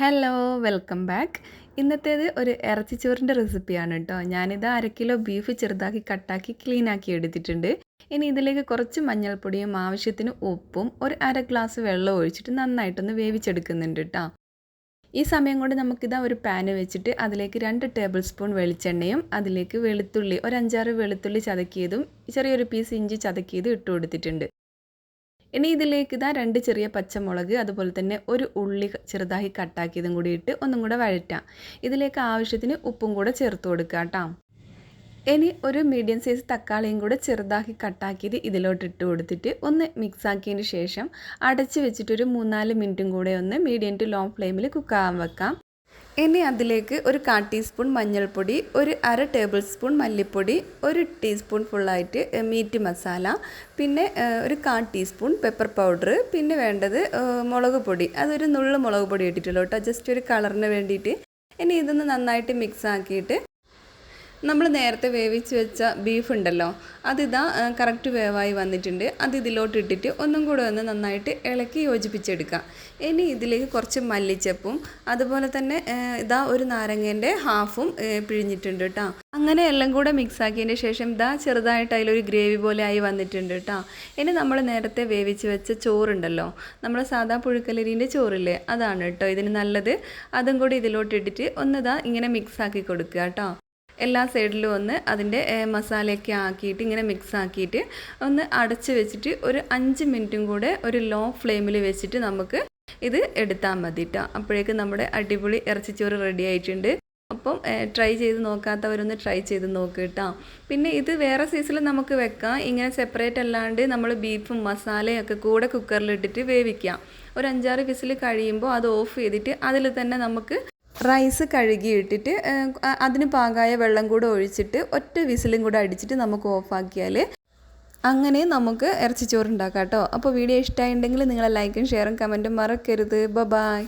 Hello welcome back ഇന്നത്തേത് ഒരു ഇറച്ചിച്ചോറിന്റെ റെസിപ്പിയാണ് കേട്ടോ ഞാനിത് അര കിലോ ബീഫ് ചെറുതാക്കി കട്ടാക്കി ക്ലീനാക്കി എടുത്തിട്ടുണ്ട്. ഇനി ഇതിലേക്ക് കുറച്ച് മഞ്ഞൾപ്പൊടിയും ആവശ്യത്തിന് ഉപ്പും ഒരു അര ഗ്ലാസ് വെള്ളം ഒഴിച്ചിട്ട് നന്നായിട്ടൊന്ന് വേവിച്ചെടുക്കുന്നുണ്ട് കേട്ടോ ഈ സമയം കൊണ്ട് നമുക്കിതാ ഒരു പാന് വെച്ചിട്ട് അതിലേക്ക് രണ്ട് ടേബിൾ സ്പൂൺ വെളിച്ചെണ്ണയും അതിലേക്ക് വെളുത്തുള്ളി ഒരു അഞ്ചാറ് വെളുത്തുള്ളി ചതക്കിയതും ചെറിയൊരു പീസ് ഇഞ്ചി ചതക്കിയതും ഇട്ട് കൊടുത്തിട്ടുണ്ട് ഇനി ഇതിലേക്ക് ഇതാ രണ്ട് ചെറിയ പച്ചമുളക് അതുപോലെ തന്നെ ഒരു ഉള്ളി ചെറുതായി കട്ടാക്കിയതും കൂടി ഇട്ട് ഒന്നും കൂടെ വഴറ്റാം. ഇതിലേക്ക് ആവശ്യത്തിന് ഉപ്പും കൂടെ ചേർത്ത് കൊടുക്കുക കേട്ടോ. ഇനി ഒരു മീഡിയം സൈസ് തക്കാളിയും കൂടെ ചെറുതാക്കി കട്ടാക്കിയത് ഇതിലോട്ട് ഇട്ട് കൊടുത്തിട്ട് ഒന്ന് മിക്സ് ആക്കിയതിന് ശേഷം അടച്ച് വെച്ചിട്ടൊരു മൂന്നാൽ മിനിറ്റും കൂടെ ഒന്ന് മീഡിയം ടു ലോ ഫ്ലെയിമിൽ കുക്കാകാൻ വെക്കാം. ഇനി അതിലേക്ക് ഒരു കാ ടീസ്പൂൺ മഞ്ഞൾപ്പൊടി ഒരു അര ടേബിൾ സ്പൂൺ മല്ലിപ്പൊടി ഒരു ടീസ്പൂൺ ഫുള്ളായിട്ട് മീറ്റ് മസാല പിന്നെ ഒരു കാ ടീസ്പൂൺ പെപ്പർ പൗഡർ പിന്നെ വേണ്ടത് മുളക് പൊടി. അതൊരു നുള്ളു മുളക് പൊടി ഇട്ടിട്ടുള്ളൂ കേട്ടോ ജസ്റ്റ് ഒരു കളറിന് വേണ്ടിയിട്ട്. ഇനി ഇതൊന്ന് നന്നായിട്ട് മിക്സ് ആക്കിയിട്ട് നമ്മൾ നേരത്തെ വേവിച്ച് വെച്ച ബീഫ് ഉണ്ടല്ലോ അതിതാ കറക്റ്റ് വേവായി വന്നിട്ടുണ്ട്. അത് ഇതിലോട്ട് ഇട്ടിട്ട് ഒന്നും കൂടെ ഒന്ന് നന്നായിട്ട് ഇളക്കി യോജിപ്പിച്ചെടുക്കാം. ഇനി ഇതിലേക്ക് കുറച്ച് മല്ലിച്ചപ്പും അതുപോലെ തന്നെ ഇതാ ഒരു നാരങ്ങേന്റെ ഹാഫും പിഴിഞ്ഞിട്ടുണ്ട് കേട്ടോ അങ്ങനെ എല്ലാം കൂടെ മിക്സ് ആക്കിയതിന് ശേഷം ഇതാ ചെറുതായിട്ട് അതിലൊരു ഗ്രേവി പോലെ ആയി വന്നിട്ടുണ്ട് കേട്ടോ ഇനി നമ്മൾ നേരത്തെ വേവിച്ച് വെച്ച ചോറുണ്ടല്ലോ നമ്മൾ സാധാ പുഴുക്കലരിന്റെ ചോറില്ലേ അതാണ് കേട്ടോ ഇതിന് നല്ലത്. അതും കൂടി ഇതിലോട്ട് ഇട്ടിട്ട് ഒന്നിതാ ഇങ്ങനെ മിക്സ് ആക്കി കൊടുക്കുക കേട്ടോ എല്ലാ സൈഡിലും ഒന്ന് അതിന്റെ മസാലയൊക്കെ ആക്കിയിട്ട് ഇങ്ങനെ മിക്സ് ആക്കിയിട്ട് ഒന്ന് അടച്ച് വെച്ചിട്ട് ഒരു അഞ്ച് മിനിറ്റും കൂടെ ഒരു ലോ ഫ്ലെയിമിൽ വെച്ചിട്ട് നമുക്ക് ഇത് എടുത്താൽ മതി കേട്ടോ അപ്പോഴേക്കും നമ്മുടെ അടിപൊളി ഇറച്ചിച്ചോറ് റെഡി ആയിട്ടുണ്ട്. അപ്പം ട്രൈ ചെയ്ത് നോക്കാത്തവരൊന്ന് ട്രൈ ചെയ്ത് നോക്ക് കേട്ടോ പിന്നെ ഇത് വേറെ സീസണിൽ നമുക്ക് വെക്കാം. ഇങ്ങനെ സെപ്പറേറ്റ് അല്ലാണ്ട് നമ്മൾ ബീഫും മസാലയും ഒക്കെ കൂടെ കുക്കറിലിട്ടിട്ട് വേവിക്കാം. ഒരു അഞ്ചാറ് വിസിൽ കഴിയുമ്പോൾ അത് ഓഫ് ചെയ്തിട്ട് അതിൽ തന്നെ നമുക്ക് റൈസ് കഴുകിയിട്ടിട്ട് അതിന് പാകായ വെള്ളം കൂടെ ഒഴിച്ചിട്ട് ഒറ്റ വിസിലും കൂടെ അടിച്ചിട്ട് നമുക്ക് ഓഫാക്കിയാൽ അങ്ങനെ നമുക്ക് ഇറച്ചിച്ചോറ് ഉണ്ടാക്കാം കേട്ടോ. അപ്പോൾ വീഡിയോ ഇഷ്ടമായിട്ടുണ്ടെങ്കിൽ നിങ്ങളെ ലൈക്കും ഷെയറും കമന്റും മറക്കരുത്. ബ ബായ്